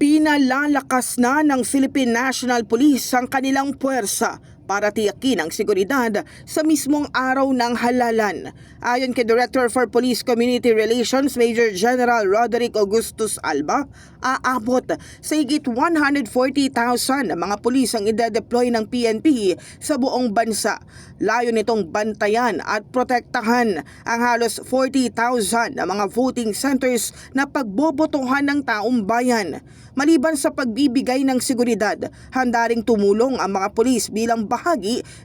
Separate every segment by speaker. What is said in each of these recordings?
Speaker 1: Pinalalakas na ng Philippine National Police ang kanilang puwersa para tiyakin ang seguridad sa mismong araw ng halalan. Ayon kay Director for Police Community Relations Major General Roderick Augustus Alba, aabot sa higit 140,000 na mga pulis ang ide-deploy ng PNP sa buong bansa. Layo nitong bantayan at protektahan ang halos 40,000 na mga voting centers na pagbobotohan ng taong bayan. Maliban sa pagbibigay ng seguridad, handa ring tumulong ang mga pulis bilang bahagi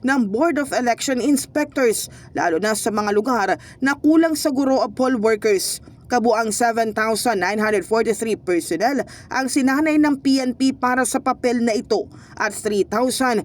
Speaker 1: ng Board of Election Inspectors, lalo na sa mga lugar na kulang sa guro of poll workers. Kabuang 7,943 personnel ang sinanay ng PNP para sa papel na ito at 3,774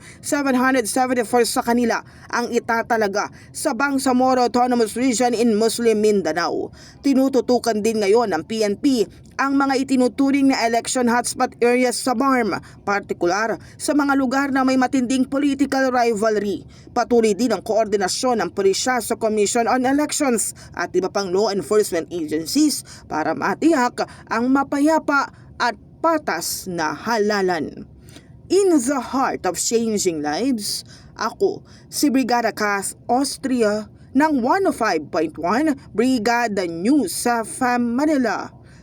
Speaker 1: sa kanila ang itatalaga sa Bangsamoro Autonomous Region in Muslim Mindanao. Tinututukan din ngayon ng PNP ang mga itinuturing na election hotspot areas sa BARM, partikular sa mga lugar na may matinding political rivalry. Patuloy din ang koordinasyon ng pulisya sa Commission on Elections at iba pang law enforcement agencies para matiyak ang mapayapa at patas na halalan. In the heart of changing lives, ako si Brigada Cass Austria ng 105.1 Brigada News sa FAM Manila,